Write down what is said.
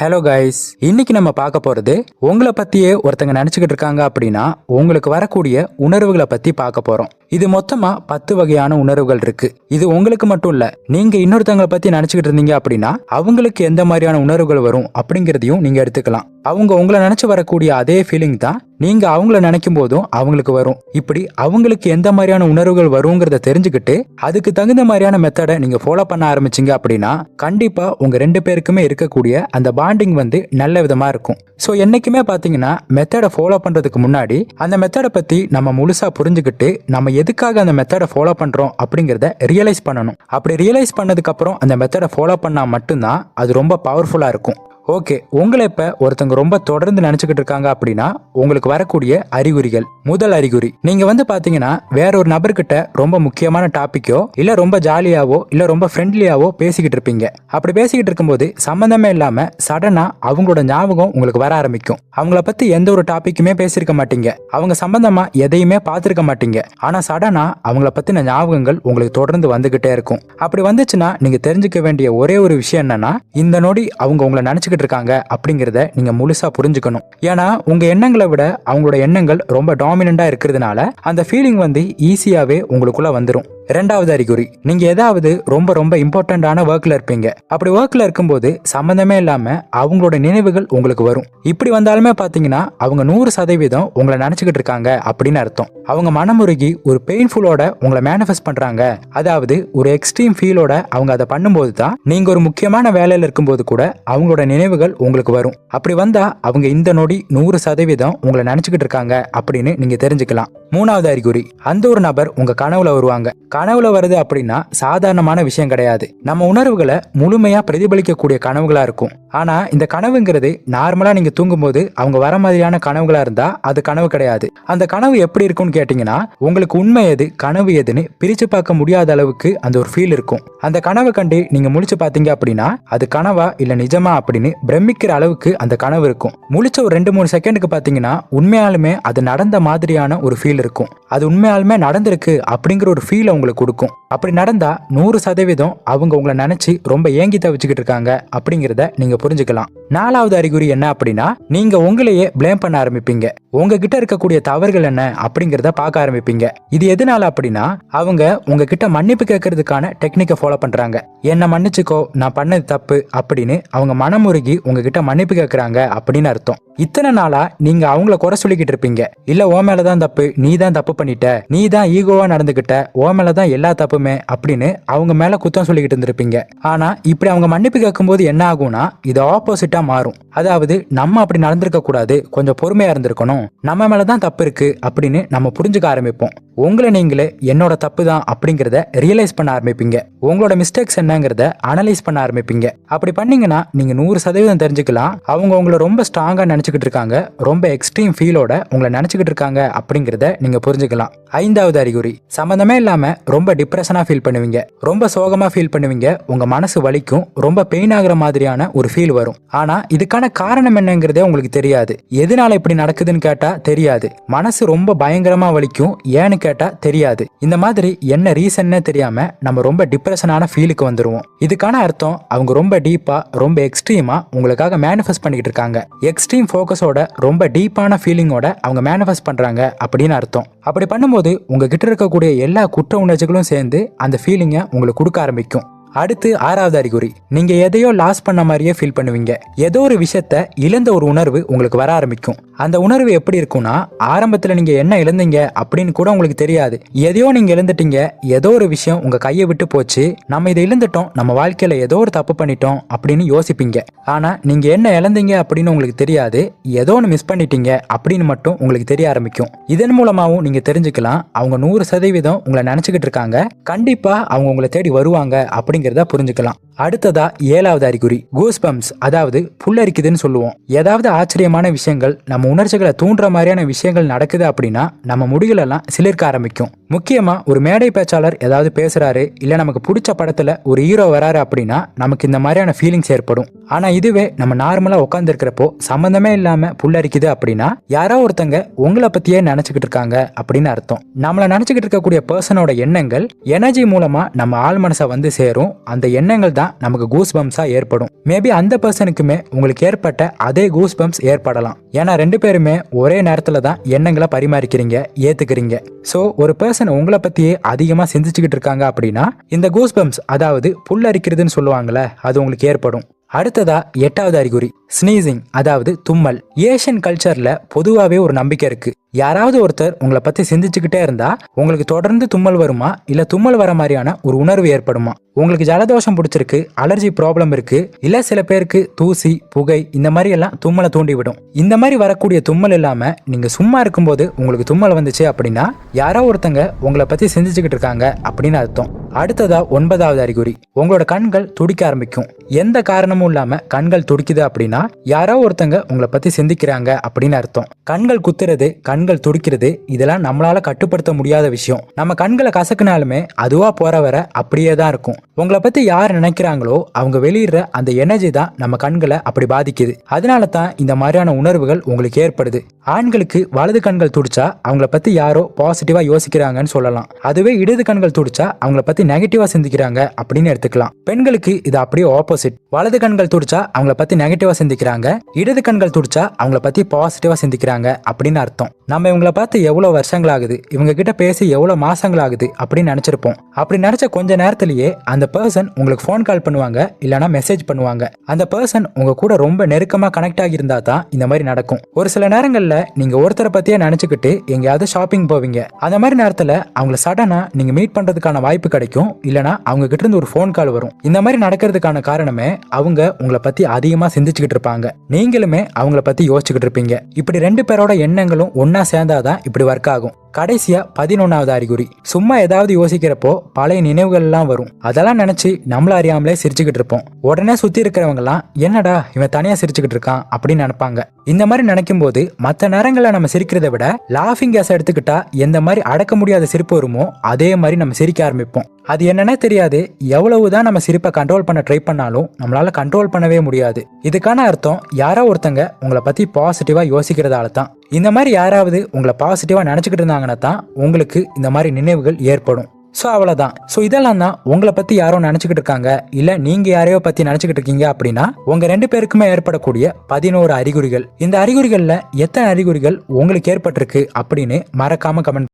Hello guys இன்னைக்கு நம்ம பார்க்க போறது உங்களை பத்தியே ஒருத்தங்க நினைச்சுக்கிட்டு இருக்காங்க அப்படின்னா உங்களுக்கு வரக்கூடிய உணர்வுகளை பத்தி பார்க்க போறோம். இது மொத்தமா பத்து வகையான உணர்வுகள் இருக்கு. இது உங்களுக்கு மட்டும் இல்ல நீங்க இன்னொருத்தவங்களை பத்தி நினைச்சுக்கிட்டு இருந்தீங்க அப்படின்னா அவங்களுக்கு எந்த மாதிரியான உணர்வுகள் வரும் அப்படிங்கிறதையும் நீங்க எடுத்துக்கலாம். அவங்க உங்களை நினைச்சு வரக்கூடிய அதே ஃபீலிங் தான் நீங்க அவங்கள நினைக்கும் போதும் அவங்களுக்கு வரும். இப்படி அவங்களுக்கு எந்த மாதிரியான உணர்வுகள் வருங்கிறத தெரிஞ்சுக்கிட்டு அதுக்கு தகுந்த மாதிரியான மெத்தடை நீங்க ஃபாலோ பண்ண ஆரம்பிச்சிங்க அப்படின்னா கண்டிப்பா உங்க ரெண்டு பேருக்குமே இருக்கக்கூடிய அந்த பாண்டிங் வந்து நல்ல விதமா இருக்கும். ஸோ என்னைக்குமே பார்த்தீங்கன்னா மெத்தடை ஃபாலோ பண்றதுக்கு முன்னாடி அந்த மெத்தடை பத்தி நம்ம முழுசா புரிஞ்சுக்கிட்டு நம்ம எதுக்காக அந்த மெத்தடை ஃபாலோ பண்ணுறோம் அப்படிங்கிறத ரியலைஸ் பண்ணணும். அப்படி ரியலைஸ் பண்ணதுக்கப்புறம் அந்த மெத்தடை ஃபாலோ பண்ணால் மட்டும்தான் அது ரொம்ப பவர்ஃபுல்லாக இருக்கும். ஓகே உங்களை இப்போ ஒருத்தங்க ரொம்ப தொடர்ந்து நினச்சிக்கிட்டு இருக்காங்க அப்படின்னா உங்களுக்கு வரக்கூடிய அறிகுறிகள் முதல் அறிகுறி. நீங்கள் வந்து பார்த்தீங்கன்னா வேற ஒரு நபர்கிட்ட ரொம்ப முக்கியமான டாப்பிக்கோ இல்லை ரொம்ப ஜாலியாவோ இல்லை ரொம்ப ஃப்ரெண்ட்லியாவோ பேசிக்கிட்டு இருப்பீங்க. அப்படி பேசிக்கிட்டு இருக்கும்போது சம்மந்தமே இல்லாமல் சடனாக அவங்களோட ஞாபகம் உங்களுக்கு வர ஆரம்பிக்கும். அவங்கள பற்றி எந்த ஒரு டாப்பிக்குமே பேசியிருக்க மாட்டீங்க. அவங்க சம்மந்தமாக எதையுமே பார்த்துருக்க மாட்டீங்க. ஆனால் சடனாக அவங்கள பற்றின ஞாபகங்கள் உங்களுக்கு தொடர்ந்து வந்துக்கிட்டே இருக்கும். அப்படி வந்துச்சுன்னா நீங்கள் தெரிஞ்சுக்க வேண்டிய ஒரே ஒரு விஷயம் என்னன்னா இந்த நொடி அவங்க உங்களை நினச்சிக்கிட்டு இருக்காங்க அப்படிங்கிறத நீங்க முழுசா புரிஞ்சுக்கணும். ஏன்னா உங்க எண்ணங்களை விட அவங்களோட எண்ணங்கள் ரொம்ப டாமினண்டா இருக்கிறதுனால அந்த ஃபீலிங் வந்து ஈஸியாவே உங்களுக்குள்ள வந்துடும் ரெண்டாவது அறிகுறி நீங்க ஏதாவது ரொம்ப ரொம்ப இம்பார்ட்டண்டான ஒர்க்ல இருப்பீங்க. அப்படி ஒர்க்ல இருக்கும்போது சம்பந்தமே இல்லாம அவங்களோட நினைவுகள் உங்களுக்கு வரும். இப்படி வந்தாலுமே பாத்தீங்கன்னா அவங்க நூறு சதவீதம் உங்களை நினைச்சுக்கிட்டு இருக்காங்க அப்படின்னு அர்த்தம். அவங்க மனமுருகி ஒரு பெயின்ஃபுல்லோட உங்களை மேனிஃபெஸ்ட் பண்றாங்க. அதாவது ஒரு எக்ஸ்ட்ரீம் ஃபீலோட அவங்க அதை பண்ணும்போது தான் நீங்க ஒரு முக்கியமான வேலையில இருக்கும்போது கூட அவங்களோட நினைவுகள் உங்களுக்கு வரும். அப்படி வந்தா அவங்க இந்த நொடி நூறு சதவீதம் உங்களை நினைச்சுக்கிட்டு இருக்காங்க அப்படின்னு நீங்க தெரிஞ்சுக்கலாம். மூணாவது அறிகுறி அந்த ஒரு நபர் உங்க கனவுல வருவாங்க. கனவுல வருது அப்படின்னா சாதாரணமான விஷயம் கிடையாது. நம்ம உணர்வுகளை முழுமையா பிரதிபலிக்கக்கூடிய கனவுகளா இருக்கும். ஆனா இந்த கனவுங்கிறது நார்மலா நீங்க தூங்கும்போது அவங்க வர மாதிரியான கனவுகளா இருந்தா அது கனவு கிடையாது. அந்த கனவு எப்படி இருக்கும்னு கேட்டீங்கன்னா உங்களுக்கு உண்மை எது கனவு எதுன்னு பிரிச்சு பார்க்க முடியாத அளவுக்கு அந்த ஒரு ஃபீல் இருக்கும். அந்த கனவை கண்டு நீங்க முழிச்சு பாத்தீங்க அப்படின்னா அது கனவா இல்ல நிஜமா அப்படின்னு பிரமிக்கிற அளவுக்கு அந்த கனவு இருக்கும். முழிச்ச ஒரு ரெண்டு மூணு செகண்டுக்கு பாத்தீங்கன்னா உண்மையாலுமே அது நடந்த மாதிரியான ஒரு ஃபீல் இருக்கும். அது உண்மையாலுமே நடந்திருக்கு அப்படிங்கிற ஒரு ஃபீல் அவங்களுக்கு கொடுக்கும். அப்படி நடந்தா நூறு சதவீதம் அவங்க உங்களை நினைச்சு ரொம்ப ஏங்கி தவிச்சுக்கிட்டு இருக்காங்க அப்படிங்கிறத நீங்க புரிஞ்சுக்கலாம். நாலாவது அறிகுறி என்ன அப்படின்னா நீங்க உங்களையே ப்ளேம் பண்ண ஆரம்பிப்பீங்க. உங்ககிட்ட இருக்கக்கூடிய தவறுகள் என்ன அப்படிங்கிறத பார்க்க ஆரம்பிப்பீங்க. இது எதனால அப்படின்னா அவங்க உங்ககிட்ட மன்னிப்பு கேட்கறதுக்கான டெக்னிக்கை ஃபாலோ பண்றாங்க. என்ன மன்னிச்சுக்கோ நான் பண்ணது தப்பு அப்படின்னு அவங்க மனமுருகி உங்ககிட்ட மன்னிப்பு கேட்கறாங்க அப்படின்னு அர்த்தம். இத்தனை நாளா நீங்க அவங்கள குறை சொல்லிக்கிட்டு இருப்பீங்க. இல்ல ஓ மேலதான் தப்பு நீ தான் தப்பு பண்ணிட்ட நீ தான் ஈகோவா நடந்துகிட்ட ஓ மேலதான் எல்லா தப்புமே அப்படின்னு அவங்க மேல குத்தம் சொல்லிக்கிட்டு இருந்திருப்பீங்க. ஆனா இப்படி அவங்க மன்னிப்பு கேட்கும்போது என்ன ஆகும்னா இது ஆப்போசிட்டா மாறும். அதாவது நம்ம அப்படி நடந்திருக்க கூடாது கொஞ்சம் பொறுமையா இருந்திருக்கணும் நம்ம மேலதான் தப்பு இருக்கு அப்படின்னு நம்ம புரிஞ்சுக்க ஆரம்பிப்போம். உங்களை நீங்களே என்னோட தப்பு தான் அப்படிங்கிறத ரியலைஸ் பண்ண ஆரம்பிப்பீங்க. உங்களோட மிஸ்டேக்ஸ் என்னங்கிறத அனலைஸ் பண்ண ஆரம்பிப்பீங்க. அப்படி பண்ணீங்கன்னா நீங்க நூறு சதவீதம் தெரிஞ்சுக்கலாம். அவங்க உங்களை ரொம்ப ஸ்ட்ராங்கா நினைச்சுக்கிட்டு இருக்காங்க. ரொம்ப எக்ஸ்ட்ரீம் ஃபீலோட உங்களை நினைச்சுக்கிட்டு இருக்காங்க அப்படிங்கிறத நீங்க புரிஞ்சுக்கலாம். ஐந்தாவது அறிகுறி சம்மந்தமே இல்லாம ரொம்ப டிப்ரெஷனா ஃபீல் பண்ணுவீங்க. ரொம்ப சோகமா ஃபீல் பண்ணுவீங்க. உங்க மனசு வலிக்கும். ரொம்ப பெயின் ஆகுற மாதிரியான ஒரு ஃபீல் வரும். ஆனா இதுக்கான காரணம் என்னங்கிறதே உங்களுக்கு தெரியாது. எதனால இப்படி நடக்குதுன்னு கேட்டா தெரியாது. மனசு ரொம்ப பயங்கரமா வலிக்கும். ஏன்னு கேட்டா தெரியாது. இந்த மாதிரி என்ன ரீசன்னே தெரியாமல் நம்ம ரொம்ப டிப்ரெஷனான ஃபீலுக்கு வந்துடுவோம் இதுக்கான அர்த்தம் அவங்க ரொம்ப டீப்பாக ரொம்ப எக்ஸ்ட்ரீமாக உங்களுக்காக மேனிஃபெஸ்ட் பண்ணிக்கிட்டு இருக்காங்க. எக்ஸ்ட்ரீம் ஃபோக்கஸோட ரொம்ப டீப்பான ஃபீலிங்கோட அவங்க மேனிஃபெஸ்ட் பண்ணுறாங்க அப்படின்னு அர்த்தம். அப்படி பண்ணும்போது உங்ககிட்ட இருக்கக்கூடிய எல்லா குற்ற உணர்ச்சிகளும் சேர்ந்து அந்த ஃபீலிங்கை உங்களுக்கு கொடுக்க ஆரம்பிக்கும். அடுத்து ஆறாவது அறிகுறி. நீங்க எதையோ லாஸ் பண்ண மாதிரியே ஃபீல் பண்ணுவீங்க. ஏதோ ஒரு விஷயத்த இழந்த ஒரு உணர்வு உங்களுக்கு வர ஆரம்பிக்கும். அந்த உணர்வு எப்படி இருக்கும்னா ஆரம்பத்தில் நீங்கள் என்ன இழந்தீங்க அப்படின்னு கூட உங்களுக்கு தெரியாது. எதையோ நீங்கள் இழந்துட்டீங்க ஏதோ ஒரு விஷயம் உங்கள் கையை விட்டு போச்சு நம்ம இதை இழந்துட்டோம் நம்ம வாழ்க்கையில் ஏதோ ஒரு தப்பு பண்ணிட்டோம் அப்படின்னு யோசிப்பீங்க. ஆனால் நீங்கள் என்ன இழந்தீங்க அப்படின்னு உங்களுக்கு தெரியாது ஏதோ ஒன்று மிஸ் பண்ணிட்டீங்க அப்படின்னு மட்டும் உங்களுக்கு தெரிய ஆரம்பிக்கும். இதன் மூலமாகவும் நீங்கள் தெரிஞ்சுக்கலாம் அவங்க நூறு சதவீதம் உங்களை நினச்சிக்கிட்டு இருக்காங்க கண்டிப்பாக அவங்க உங்களை தேடி வருவாங்க அப்படிங்கிறத புரிஞ்சுக்கலாம். அடுத்ததா ஏழாவது அறிகுறி கூஸ்பம்ஸ் அதாவது புல்லரிக்குதுன்னு சொல்லுவோம். ஏதாவது ஆச்சரியமான விஷயங்கள் நம்ம உணர்ச்சிகளை தூண்டுற மாதிரியான விஷயங்கள் நடக்குது அப்படின்னா நம்ம முடிகளெல்லாம் சிலிர்க்க ஆரம்பிக்கும். முக்கியமாக ஒரு மேடை பேச்சாளர் ஏதாவது பேசுகிறாரு இல்லை நமக்கு பிடிச்ச படத்தில் ஒரு ஹீரோ வராரு அப்படின்னா நமக்கு இந்த மாதிரியான ஃபீலிங்ஸ் ஏற்படும். ஆனால் இதுவே நம்ம நார்மலாக உட்காந்துருக்கிறப்போ சம்மந்தமே இல்லாமல் புல்லரிக்குது அப்படின்னா யாரோ ஒருத்தங்க உங்களை பற்றியே நினச்சிக்கிட்டு இருக்காங்க அப்படின்னு அர்த்தம். நம்மளை நினச்சிக்கிட்டு இருக்கக்கூடிய பர்சனோட எண்ணங்கள் எனர்ஜி மூலமாக நம்ம ஆள் மனசை வந்து சேரும். அந்த எண்ணங்கள் தான் நமக்கு கூஸ் பம்ப்ஸாக ஏற்படும். மேபி அந்த பர்சனுக்குமே உங்களுக்கு ஏற்பட்ட அதே கூஸ் பம்ப்ஸ் ஏற்படலாம். ஏன்னா ரெண்டு பேருமே ஒரே நேரத்தில் தான் எண்ணங்களை பரிமாறிக்கிறீங்க ஏற்றுக்கிறீங்க ஸோ ஒரு பர்சன் உங்களை பத்தியே அதிகமா சிந்திச்சுக்கிட்டு இருக்காங்க அப்படின்னா இந்த கூஸ் அதாவது அதாவது புல்லரிக்கிறதுன்னு சொல்லுவாங்கல்ல அது உங்களுக்கு ஏற்படும். அடுத்ததா எட்டாவது அறிகுறி ஸ்னீசிங் அதாவது தும்மல். ஏஷியன் கல்ச்சர்ல பொதுவாகவே ஒரு நம்பிக்கை இருக்கு. யாராவது ஒருத்தர் உங்களை பத்தி சிந்திச்சுக்கிட்டே இருந்தா உங்களுக்கு தொடர்ந்து தும்மல் வருமா இல்ல தும்மல் வர மாதிரியான ஒரு உணர்வு ஏற்படுமா? உங்களுக்கு ஜலதோஷம் பிடிச்சிருக்கு அலர்ஜி ப்ராப்ளம் இருக்கு இல்ல சில பேருக்கு தூசி புகை இந்த மாதிரி எல்லாம் தும்மலை தூண்டி விடும் இந்த மாதிரி வரக்கூடிய தும்மல் இல்லாம நீங்க சும்மா இருக்கும்போது உங்களுக்கு தும்மல் வந்துச்சு அப்படின்னா யாரோ ஒருத்தங்க உங்களை பத்தி சிந்திச்சுக்கிட்டு இருக்காங்க அப்படின்னு அர்த்தம். அடுத்ததா ஒன்பதாவது அறிகுறி. உங்களோட கண்கள் துடிக்க ஆரம்பிக்கும். எந்த சத்தமும் இல்லாம கண்கள் துடிக்குது அப்படின்னா யாரோ ஒருத்தங்க உங்களை பத்தி சிந்திக்கிறாங்க அப்படின்னு அர்த்தம். கண்கள் குத்துறது கண்கள் துடிக்கிறது இதெல்லாம் நம்மளால கட்டுப்படுத்த முடியாத விஷயம். நம்ம கண்களை கசக்குனாலுமே அதுவா போற வர அப்படியே தான் இருக்கும். உங்களை பத்தி யார் நினைக்கிறாங்களோ அவங்க வெளியிடுற அந்த எனர்ஜி தான் நம்ம கண்களை அப்படி பாதிக்குது. அதனால தான் இந்த மாதிரியான உணர்வுகள் உங்களுக்கு ஏற்படுது. ஆண்களுக்கு வலது கண்கள் துடிச்சா அவங்கள பத்தி யாரோ பாசிட்டிவா யோசிக்கிறாங்கன்னு சொல்லலாம். அதுவே இடது கண்கள் துடிச்சா அவங்கள பத்தி நெகட்டிவா சிந்திக்கிறாங்க அப்படின்னு எடுத்துக்கலாம். பெண்களுக்கு இது அப்படியே ஆப்போசிட் வலது கண் கண்கள் துடிச்சா அவங்கள பத்தி நெகட்டிவா சிந்திக்கிறாங்க. இடது கண்கள் துடிச்சா அவங்கள பத்தி பாசிட்டிவா சிந்திக்கிறாங்க அப்படின்னு அர்த்தம். நம்ம இவங்கள பார்த்து எவ்வளவு வருஷங்கள் ஆகுது இவங்க கிட்ட பேசி எவ்வளவு மாசங்கள் ஆகுது அப்படின்னு நினைச்சிருப்போம். அப்படி நினைச்ச கொஞ்ச நேரத்திலேயே அந்த பர்சன் உங்களுக்கு ஃபோன் கால் பண்ணுவாங்க இல்லனா மெசேஜ் பண்ணுவாங்க. அந்த பர்சன் உங்க கூட ரொம்ப நெருக்கமா கனெக்ட் ஆகியிருந்தா தான் இந்த மாதிரி நடக்கும். ஒரு சில நேரங்கள்ல நீங்க ஒருத்தரை பத்தியே நினைச்சுக்கிட்டு எங்கேயாவது ஷாப்பிங் போவீங்க. அந்த மாதிரி நேரத்துல அவங்கள சடனா நீங்க மீட் பண்றதுக்கான வாய்ப்பு கிடைக்கும். இல்லனா அவங்க கிட்ட இருந்து ஒரு ஃபோன் கால் வரும். இந்த மாதிரி நடக்கிறதுக்கான காரணமே அவங்க உங்களை பத்தி அதிகமா சிந்திச்சுக்கிட்டு இருப்பாங்க. நீங்களுமே அவங்கள பத்தி யோசிச்சுக்கிட்டு இருப்பீங்க. இப்படி ரெண்டு பேரோட எண்ணங்களும் ஒன்னா சேர்ந்தாதான் இப்படி ஒர்க் ஆகும். கடைசியா பதினொன்னாவது அறிகுறி. சும்மா ஏதாவது யோசிக்கிறப்போ பழைய நினைவுகள் எல்லாம் வரும். அதெல்லாம் நினைச்சு நம்மள அறியாமலே சிரிச்சுக்கிட்டு இருப்போம். உடனே சுத்தி இருக்கிறவங்க எல்லாம் என்னடா இவன் தனியா சிரிச்சுக்கிட்டு இருக்கான் அப்படின்னு நினைப்பாங்க. இந்த மாதிரி நினைக்கும் போது மற்ற நேரங்களில் நம்ம சிரிக்கிறத விட லாஃபிங் கேஸ் எடுத்துக்கிட்டா எந்த மாதிரி அடக்க முடியாத சிரிப்பு வருமோ அதே மாதிரி நம்ம சிரிக்க ஆரம்பிப்போம். அது என்னன்னே தெரியாது. எவ்வளவுதான் நம்ம சிரிப்பை கண்ட்ரோல் பண்ண ட்ரை பண்ணாலும் நம்மளால கண்ட்ரோல் பண்ணவே முடியாது. இதுக்கான அர்த்தம் யாரோ ஒருத்தங்க உங்களை பத்தி பாசிட்டிவா யோசிக்கிறதால தான். இந்த மாதிரி யாராவது உங்களை பாசிட்டிவா நினைச்சுக்கிட்டு இருந்தாங்கன்னா தான் உங்களுக்கு இந்த மாதிரி நினைவுகள் ஏற்படும். ஸோ அவ்வளோதான் ஸோ இதெல்லாம் தான் உங்களை பற்றி யாரோ நினச்சிக்கிட்டு இருக்காங்க இல்லை நீங்கள் யாரையோ பற்றி நினச்சிக்கிட்டு இருக்கீங்க அப்படின்னா உங்கள் ரெண்டு பேருக்குமே ஏற்படக்கூடிய பதினோரு அறிகுறிகள். இந்த அறிகுறிகளில் எத்தனை அறிகுறிகள் உங்களுக்கு ஏற்பட்டிருக்கு அப்படின்னு மறக்காம கமெண்ட்